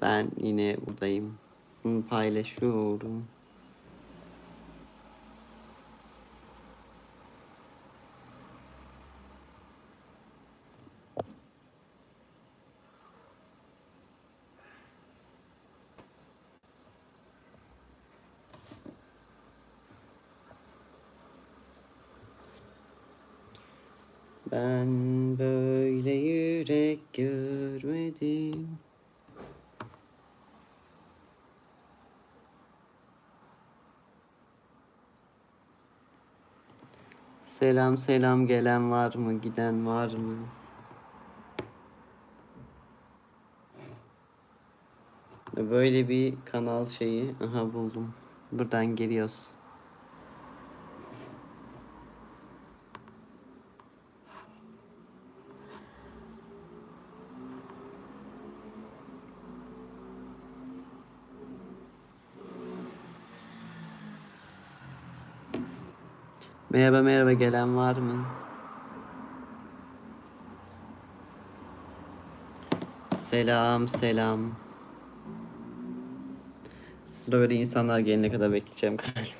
Ben yine buradayım. Paylaşıyorum. Ben böyle yürek görmedim. Selam selam gelen var mı? Giden var mı? Böyle bir kanal şeyi aha buldum. Buradan giriyoruz. Merhaba merhaba gelen var mı? Selam selam. Böyle insanlar gelene kadar bekleyeceğim galiba.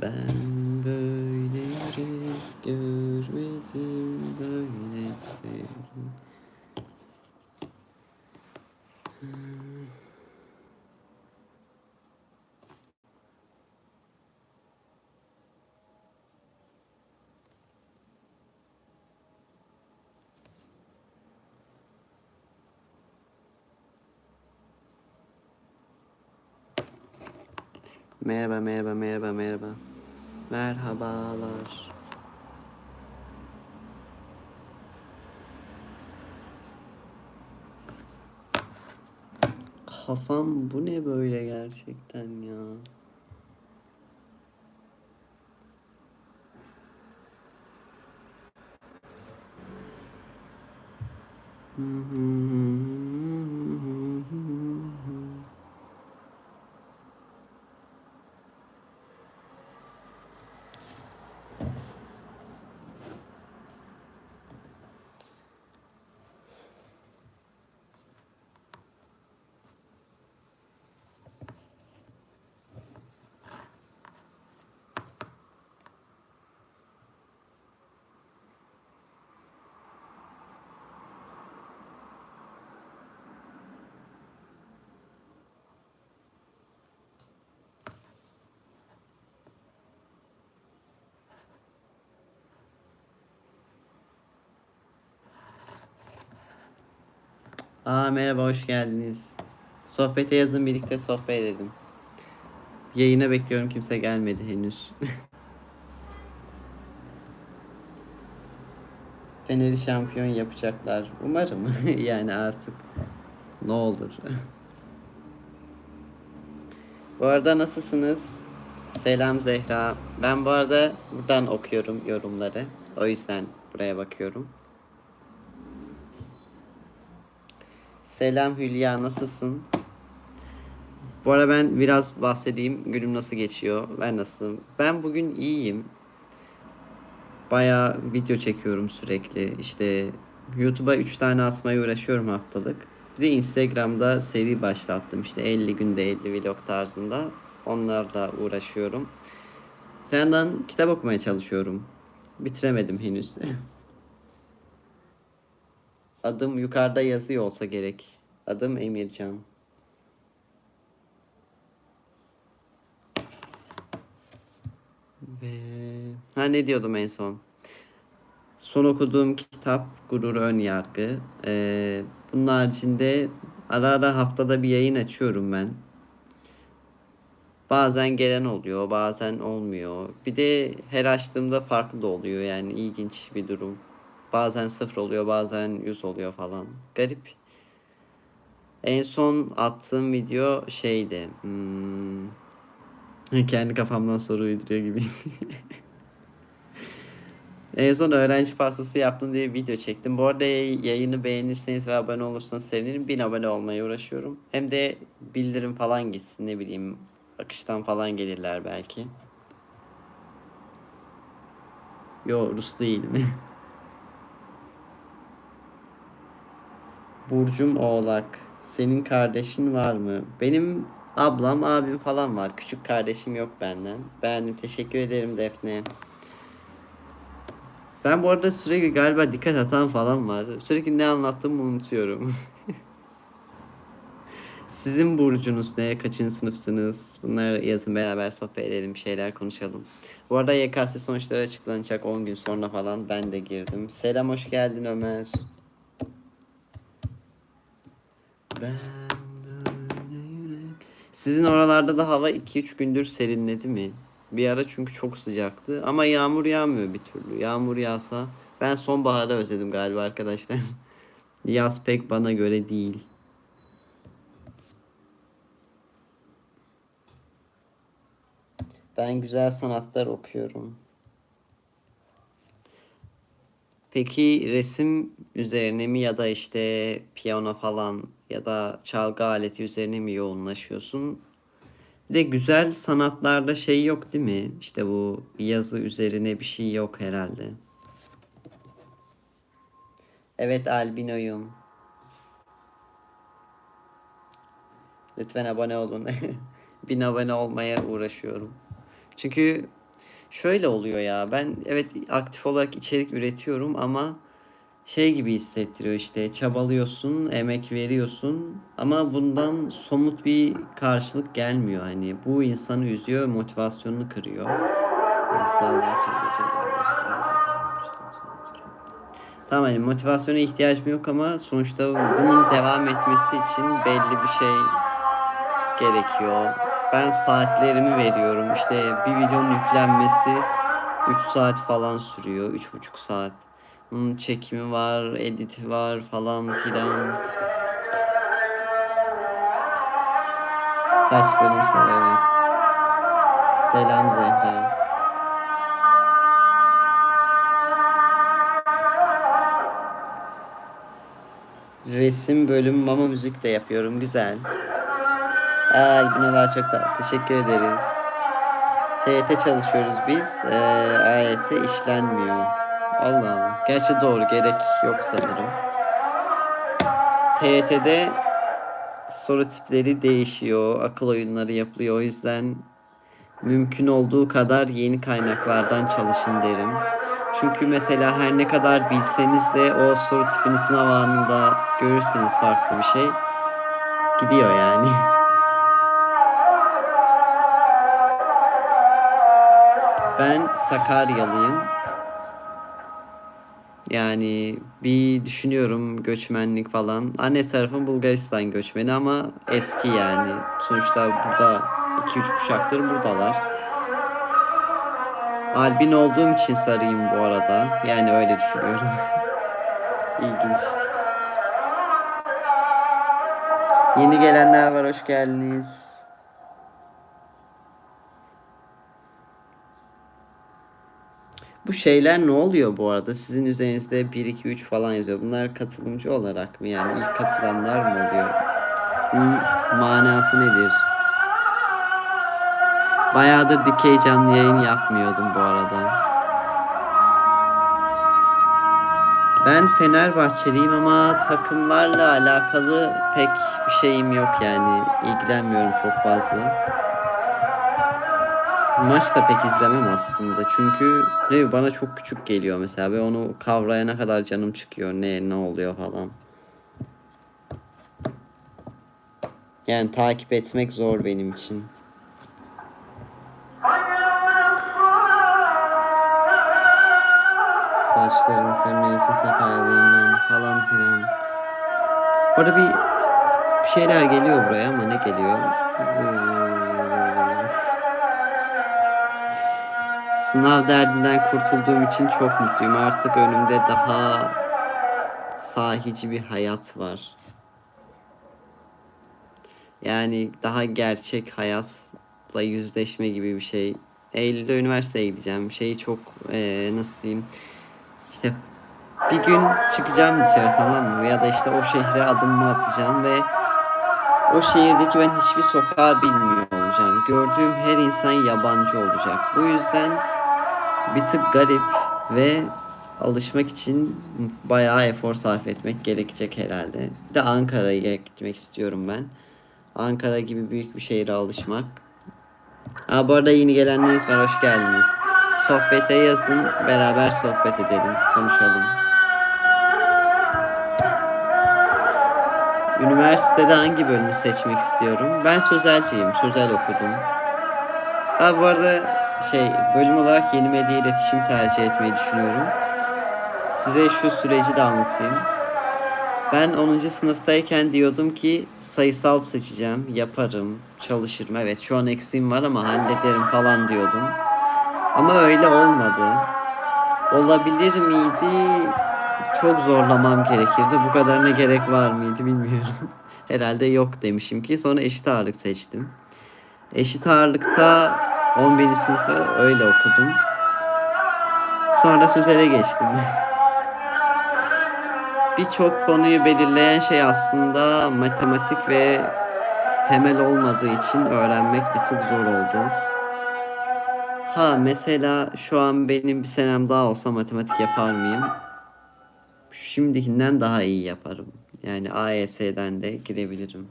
Ben böyle yürek görmedim böyle sevdim. Merhaba merhaba merhaba merhaba. Merhabalar. Kafam bu ne böyle gerçekten ya. Aa merhaba hoş geldiniz. Sohbete yazın birlikte sohbet edelim. Yayına bekliyorum kimse gelmedi henüz. Fener'i şampiyon yapacaklar. Umarım yani artık ne olur. bu arada nasılsınız? Selam Zehra. Ben bu arada buradan okuyorum yorumları. O yüzden buraya bakıyorum. Selam Hülya nasılsın? Bu ara ben biraz bahsedeyim. Günüm nasıl geçiyor? Ben nasılım? Ben bugün iyiyim. Bayağı video çekiyorum sürekli. İşte YouTube'a 3 tane atmaya uğraşıyorum haftalık. Bir de Instagram'da seri başlattım. İşte 50 günde 50 vlog tarzında. Onlarla uğraşıyorum. Bir yandan kitap okumaya çalışıyorum. Bitiremedim henüz. Adım yukarıda yazıyor olsa gerek. Adım Emircan. Ve ha ne diyordum en son? Son okuduğum kitap Gurur Ön Yargı. Ee, bunun haricinde ara ara haftada bir yayın açıyorum ben. Bazen gelen oluyor, bazen olmuyor. Bir de her açtığımda farklı da oluyor yani ilginç bir durum. Bazen sıfır oluyor, bazen yüz oluyor falan. Garip. En son attığım video şeydi. Hmm, kendi kafamdan soru uyduruyor gibi. en son öğrenci pastası yaptım diye video çektim. Bu arada yayını beğenirseniz ve abone olursanız sevinirim. Bin abone olmaya uğraşıyorum. Hem de bildirim falan gitsin ne bileyim. Akıştan falan gelirler belki. Yo Rus değil mi? Burcum Oğlak. Senin kardeşin var mı? Benim ablam, abim falan var. Küçük kardeşim yok benden. Ben teşekkür ederim Defne. Ben bu arada sürekli galiba dikkat atan falan var. Sürekli ne anlattığımı unutuyorum. Sizin burcunuz ne? Kaçıncı sınıfsınız? Bunları yazın beraber sohbet edelim, şeyler konuşalım. Bu arada YKS sonuçları açıklanacak 10 gün sonra falan ben de girdim. Selam hoş geldin Ömer. Ben böyle yürek- Sizin oralarda da hava 2-3 gündür serinledi mi? Bir ara çünkü çok sıcaktı ama yağmur yağmıyor bir türlü. Yağmur yağsa ben sonbaharı özledim galiba arkadaşlar. Yaz pek bana göre değil. Ben güzel sanatlar okuyorum. Peki resim üzerine mi ya da işte piyano falan ya da çalgı aleti üzerine mi yoğunlaşıyorsun? Bir de güzel sanatlarda şey yok değil mi? İşte bu yazı üzerine bir şey yok herhalde. Evet albinoyum. Lütfen abone olun. Bin abone olmaya uğraşıyorum. Çünkü şöyle oluyor ya ben evet aktif olarak içerik üretiyorum ama şey gibi hissettiriyor işte çabalıyorsun, emek veriyorsun ama bundan somut bir karşılık gelmiyor hani bu insanı üzüyor, motivasyonunu kırıyor. İnsanlar Tamam hani motivasyona ihtiyacım yok ama sonuçta bunun devam etmesi için belli bir şey gerekiyor. Ben saatlerimi veriyorum. İşte bir videonun yüklenmesi 3 saat falan sürüyor. 3,5 saat. Bunun çekimi var, editi var falan filan. Saçlarım sarı evet. Selam Zehra. Resim bölüm mama müzik de yapıyorum. Güzel. Aa, Albinolar çok da teşekkür ederiz. TYT çalışıyoruz biz. Ee, AYT işlenmiyor. Allah Allah. Gerçi doğru gerek yok sanırım. TYT'de soru tipleri değişiyor. Akıl oyunları yapılıyor. O yüzden mümkün olduğu kadar yeni kaynaklardan çalışın derim. Çünkü mesela her ne kadar bilseniz de o soru tipini sınav anında görürseniz farklı bir şey gidiyor yani. Sakaryalıyım. Yani bir düşünüyorum göçmenlik falan. Anne tarafım Bulgaristan göçmeni ama eski yani. Sonuçta burada 2-3 kuşaktır buradalar. Albin olduğum için sarıyım bu arada. Yani öyle düşünüyorum. İlginç. Yeni gelenler var hoş geldiniz. Bu şeyler ne oluyor bu arada? Sizin üzerinizde 1 2 3 falan yazıyor. Bunlar katılımcı olarak mı yani ilk katılanlar mı oluyor? Bunun manası nedir? Bayağıdır dikey canlı yayın yapmıyordum bu arada. Ben Fenerbahçeliyim ama takımlarla alakalı pek bir şeyim yok yani ilgilenmiyorum çok fazla. Maç da pek izlemem aslında çünkü ne bana çok küçük geliyor mesela ve onu kavrayana kadar canım çıkıyor ne ne oluyor falan. Yani takip etmek zor benim için. Saçların sen neresi sakaryalıyım ben falan filan. Orada bir bir şeyler geliyor buraya ama ne geliyor? Sınav derdinden kurtulduğum için çok mutluyum. Artık önümde daha sahici bir hayat var. Yani daha gerçek hayatla yüzleşme gibi bir şey. Eylül'de üniversiteye gideceğim. Şeyi çok eee, nasıl diyeyim? İşte bir gün çıkacağım dışarı tamam mı? Ya da işte o şehre adımımı atacağım ve o şehirdeki ben hiçbir sokağı bilmiyor olacağım. Gördüğüm her insan yabancı olacak. Bu yüzden bir tık garip ve alışmak için bayağı efor sarf etmek gerekecek herhalde. Bir de Ankara'ya gitmek istiyorum ben. Ankara gibi büyük bir şehre alışmak. Aa, bu arada yeni gelenleriniz var, hoş geldiniz. Sohbete yazın, beraber sohbet edelim, konuşalım. Üniversitede hangi bölümü seçmek istiyorum? Ben sözelciyim, sözel okudum. Ha bu arada şey bölüm olarak yeni medya iletişim tercih etmeyi düşünüyorum. Size şu süreci de anlatayım. Ben 10. sınıftayken diyordum ki sayısal seçeceğim, yaparım, çalışırım. Evet şu an eksiğim var ama hallederim falan diyordum. Ama öyle olmadı. Olabilir miydi? Çok zorlamam gerekirdi. Bu kadarına gerek var mıydı bilmiyorum. Herhalde yok demişim ki. Sonra eşit ağırlık seçtim. Eşit ağırlıkta 11. sınıfı öyle okudum. Sonra sözele geçtim. Birçok konuyu belirleyen şey aslında matematik ve temel olmadığı için öğrenmek bir tık zor oldu. Ha mesela şu an benim bir senem daha olsa matematik yapar mıyım? Şimdikinden daha iyi yaparım. Yani AYS'den de girebilirim.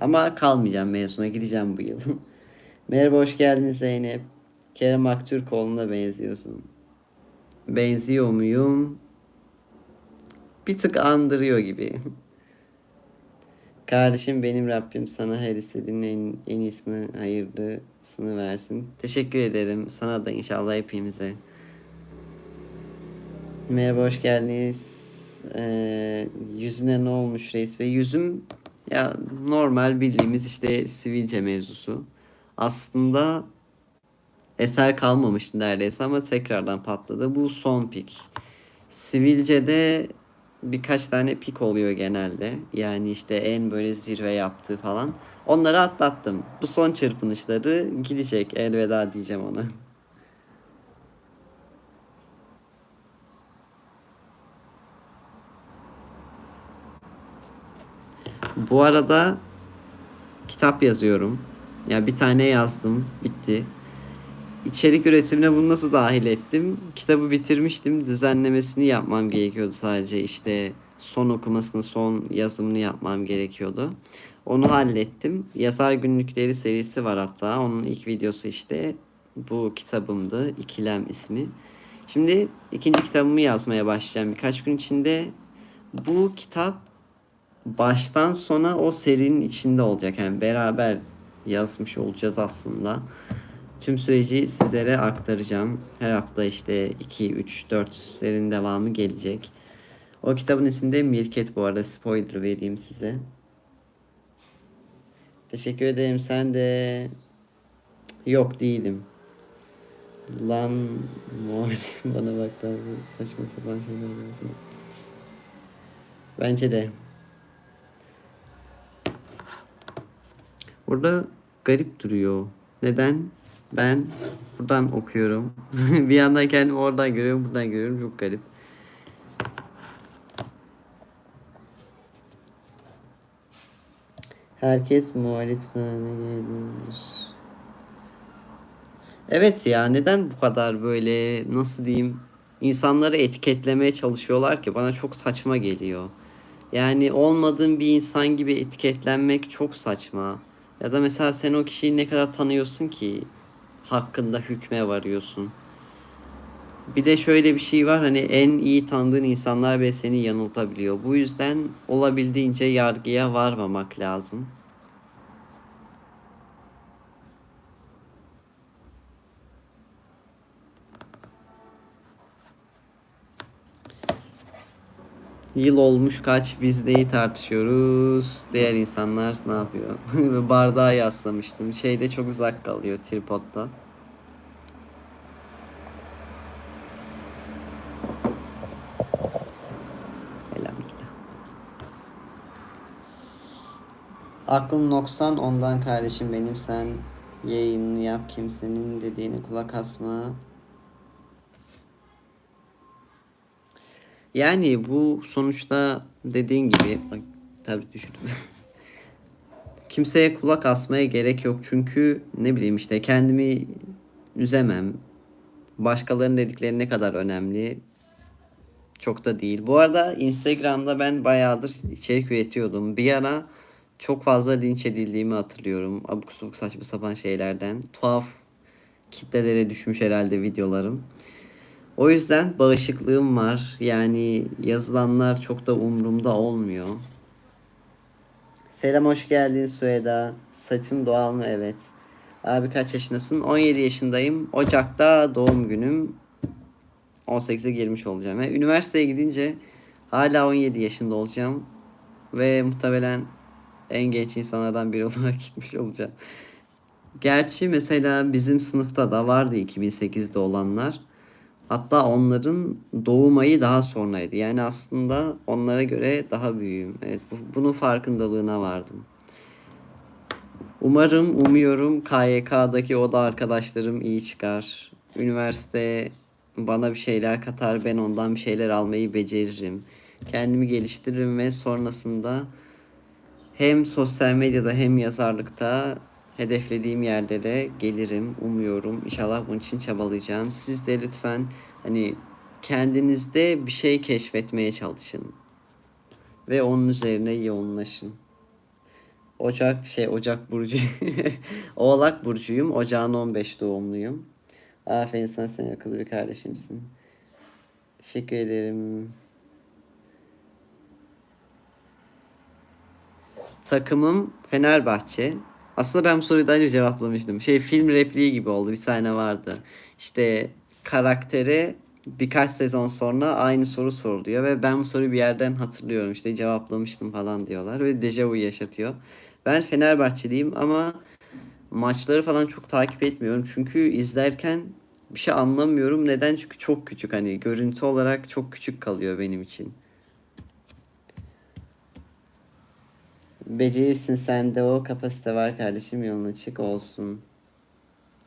Ama kalmayacağım mezuna gideceğim bu yıl. Merhaba hoş geldin Zeynep. Kerem Aktürkoğlu'na benziyorsun. Benziyor muyum? Bir tık andırıyor gibi. Kardeşim benim Rabbim sana her istediğinin en, en iyisini hayırlısını versin. Teşekkür ederim. Sana da inşallah hepimize. Merhaba hoş geldiniz. Ee, yüzüne ne olmuş reis ve yüzüm ya normal bildiğimiz işte sivilce mevzusu. Aslında eser kalmamıştı neredeyse ama tekrardan patladı. Bu son pik. Sivilce'de birkaç tane pik oluyor genelde. Yani işte en böyle zirve yaptığı falan. Onları atlattım. Bu son çırpınışları gidecek. Elveda diyeceğim ona. Bu arada kitap yazıyorum. Ya bir tane yazdım, bitti. İçerik üretimine bunu nasıl dahil ettim? Kitabı bitirmiştim. Düzenlemesini yapmam gerekiyordu sadece. İşte son okumasını, son yazımını yapmam gerekiyordu. Onu hallettim. Yazar günlükleri serisi var hatta. Onun ilk videosu işte bu kitabımdı. İkilem ismi. Şimdi ikinci kitabımı yazmaya başlayacağım birkaç gün içinde. Bu kitap baştan sona o serinin içinde olacak. Yani beraber yazmış olacağız aslında. Tüm süreci sizlere aktaracağım. Her hafta işte 2, 3, 4 serinin devamı gelecek. O kitabın ismi de Mirket bu arada spoiler vereyim size. Teşekkür ederim sen de. Yok değilim. Lan bana bak daha saçma sapan şeyler yapıyorsun. Bence de. Burada garip duruyor. Neden? Ben buradan okuyorum. bir yandan kendimi oradan görüyorum, buradan görüyorum. Çok garip. Herkes muhalif sahne gelir. Evet ya neden bu kadar böyle nasıl diyeyim insanları etiketlemeye çalışıyorlar ki bana çok saçma geliyor. Yani olmadığın bir insan gibi etiketlenmek çok saçma. Ya da mesela sen o kişiyi ne kadar tanıyorsun ki hakkında hükme varıyorsun. Bir de şöyle bir şey var hani en iyi tanıdığın insanlar bile seni yanıltabiliyor. Bu yüzden olabildiğince yargıya varmamak lazım. Yıl olmuş kaç biz neyi tartışıyoruz. Diğer insanlar ne yapıyor? Bardağı yaslamıştım. Şeyde çok uzak kalıyor tripodda. Aklın noksan ondan kardeşim benim sen yayınını yap kimsenin dediğini kulak asma. Yani bu sonuçta dediğin gibi bak, tabii düşürdüm. Kimseye kulak asmaya gerek yok çünkü ne bileyim işte kendimi üzemem. Başkalarının dedikleri ne kadar önemli. Çok da değil. Bu arada Instagram'da ben bayağıdır içerik üretiyordum. Bir ara çok fazla linç edildiğimi hatırlıyorum. Abuk subuk saçma sapan şeylerden. Tuhaf kitlelere düşmüş herhalde videolarım. O yüzden bağışıklığım var. Yani yazılanlar çok da umurumda olmuyor. Selam hoş geldin Süheda. Saçın doğal mı? Evet. Abi kaç yaşındasın? 17 yaşındayım. Ocak'ta doğum günüm. 18'e girmiş olacağım. Yani üniversiteye gidince hala 17 yaşında olacağım. Ve muhtemelen en genç insanlardan biri olarak gitmiş olacağım. Gerçi mesela bizim sınıfta da vardı 2008'de olanlar. Hatta onların doğum ayı daha sonraydı. Yani aslında onlara göre daha büyüğüm. Evet, bu- bunun farkındalığına vardım. Umarım, umuyorum KYK'daki o da arkadaşlarım iyi çıkar. Üniversite bana bir şeyler katar, ben ondan bir şeyler almayı beceririm. Kendimi geliştiririm ve sonrasında hem sosyal medyada hem yazarlıkta hedeflediğim yerlere gelirim. Umuyorum. İnşallah bunun için çabalayacağım. Siz de lütfen hani kendinizde bir şey keşfetmeye çalışın. Ve onun üzerine yoğunlaşın. Ocak şey Ocak burcu. Oğlak burcuyum. Ocağın 15 doğumluyum. Aferin sana sen akıllı bir kardeşimsin. Teşekkür ederim. Takımım Fenerbahçe. Aslında ben bu soruyu daha önce cevaplamıştım. Şey film repliği gibi oldu. Bir sahne vardı. İşte karaktere birkaç sezon sonra aynı soru soruluyor ve ben bu soruyu bir yerden hatırlıyorum. İşte cevaplamıştım falan diyorlar ve dejavu yaşatıyor. Ben Fenerbahçeliyim ama maçları falan çok takip etmiyorum. Çünkü izlerken bir şey anlamıyorum. Neden? Çünkü çok küçük. Hani görüntü olarak çok küçük kalıyor benim için. Becerirsin sende o kapasite var kardeşim yolun açık olsun.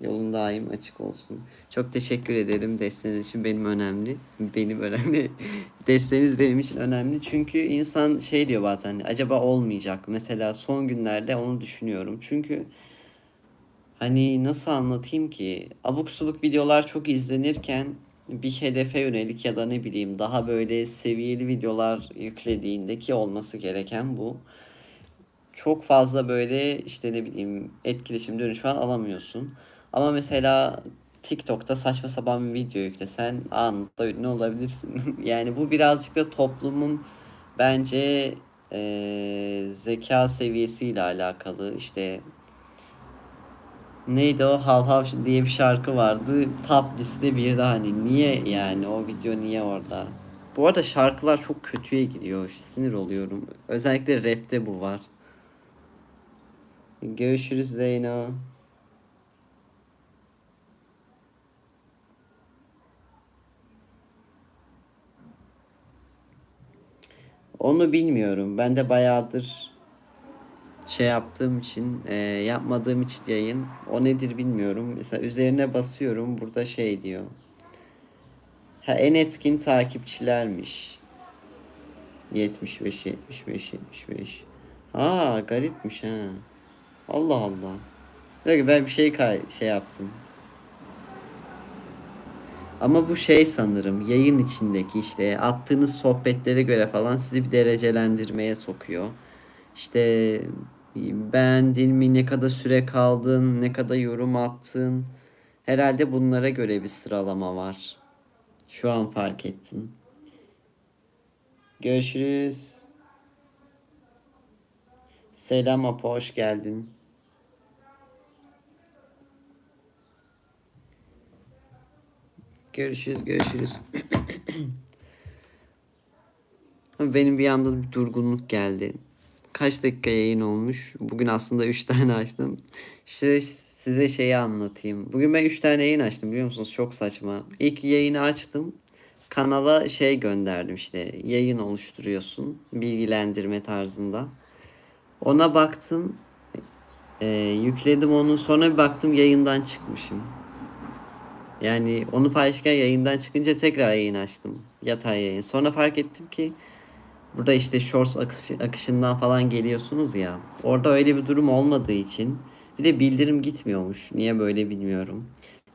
Yolun daim açık olsun. Çok teşekkür ederim. Desteğiniz için benim önemli. Benim önemli. Desteğiniz benim için önemli. Çünkü insan şey diyor bazen acaba olmayacak. Mesela son günlerde onu düşünüyorum. Çünkü hani nasıl anlatayım ki abuk subuk videolar çok izlenirken bir hedefe yönelik ya da ne bileyim daha böyle seviyeli videolar yüklediğinde ki olması gereken bu çok fazla böyle işte ne bileyim etkileşim dönüş falan alamıyorsun. Ama mesela TikTok'ta saçma sapan bir video yüklesen anında ünlü olabilirsin. yani bu birazcık da toplumun bence eee, zeka seviyesiyle alakalı. İşte neydi o Hav Hav diye bir şarkı vardı. Top liste bir de hani niye yani o video niye orada? Bu arada şarkılar çok kötüye gidiyor. Sinir oluyorum. Özellikle rapte bu var. Görüşürüz Zeyno. Onu bilmiyorum. Ben de bayağıdır şey yaptığım için, e, yapmadığım için yayın. O nedir bilmiyorum. Mesela üzerine basıyorum. Burada şey diyor. Ha, en etkin takipçilermiş. 75, 75, 75. Ha, garipmiş ha. Allah Allah. Böyle ben bir şey kay şey yaptım. Ama bu şey sanırım yayın içindeki işte attığınız sohbetlere göre falan sizi bir derecelendirmeye sokuyor. İşte beğendin mi, ne kadar süre kaldın, ne kadar yorum attın. Herhalde bunlara göre bir sıralama var. Şu an fark ettim. Görüşürüz. Selam Apo, hoş geldin. Görüşürüz, görüşürüz. Benim bir anda bir durgunluk geldi. Kaç dakika yayın olmuş? Bugün aslında 3 tane açtım. İşte size şeyi anlatayım. Bugün ben 3 tane yayın açtım biliyor musunuz? Çok saçma. İlk yayını açtım. Kanala şey gönderdim işte. Yayın oluşturuyorsun. Bilgilendirme tarzında. Ona baktım. Ee, yükledim onu. Sonra bir baktım yayından çıkmışım. Yani onu paylaşırken yayından çıkınca tekrar yayın açtım. Yatay yayın. Sonra fark ettim ki burada işte shorts akışı- akışından falan geliyorsunuz ya. Orada öyle bir durum olmadığı için bir de bildirim gitmiyormuş. Niye böyle bilmiyorum.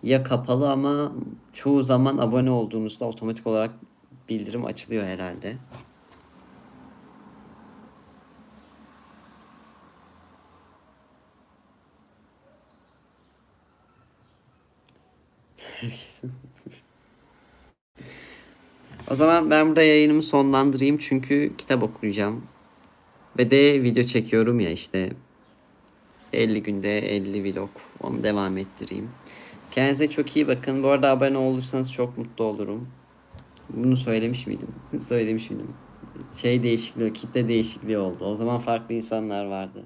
Ya kapalı ama çoğu zaman abone olduğunuzda otomatik olarak bildirim açılıyor herhalde. O zaman ben burada yayınımı sonlandırayım çünkü kitap okuyacağım. Ve de video çekiyorum ya işte 50 günde 50 vlog onu devam ettireyim. Kendinize çok iyi bakın. Bu arada abone olursanız çok mutlu olurum. Bunu söylemiş miydim? söylemiş miydim? Şey değişikliği, kitle değişikliği oldu. O zaman farklı insanlar vardı.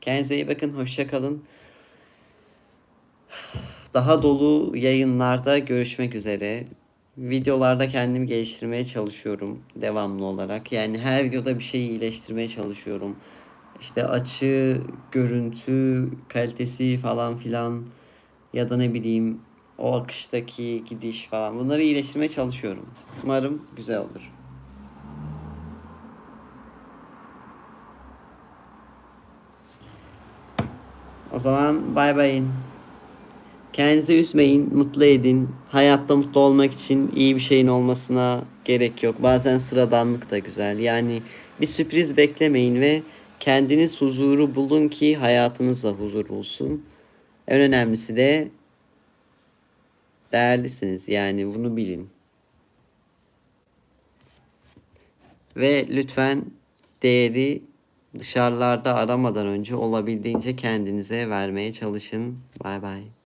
Kendinize iyi bakın. Hoşça kalın. Daha dolu yayınlarda görüşmek üzere. Videolarda kendimi geliştirmeye çalışıyorum devamlı olarak. Yani her videoda bir şey iyileştirmeye çalışıyorum. İşte açı, görüntü, kalitesi falan filan ya da ne bileyim o akıştaki gidiş falan bunları iyileştirmeye çalışıyorum. Umarım güzel olur. O zaman bay bayın. Kendinizi üzmeyin, mutlu edin. Hayatta mutlu olmak için iyi bir şeyin olmasına gerek yok. Bazen sıradanlık da güzel. Yani bir sürpriz beklemeyin ve kendiniz huzuru bulun ki hayatınız da huzur bulsun. En önemlisi de değerlisiniz. Yani bunu bilin. Ve lütfen değeri dışarılarda aramadan önce olabildiğince kendinize vermeye çalışın. Bay bay.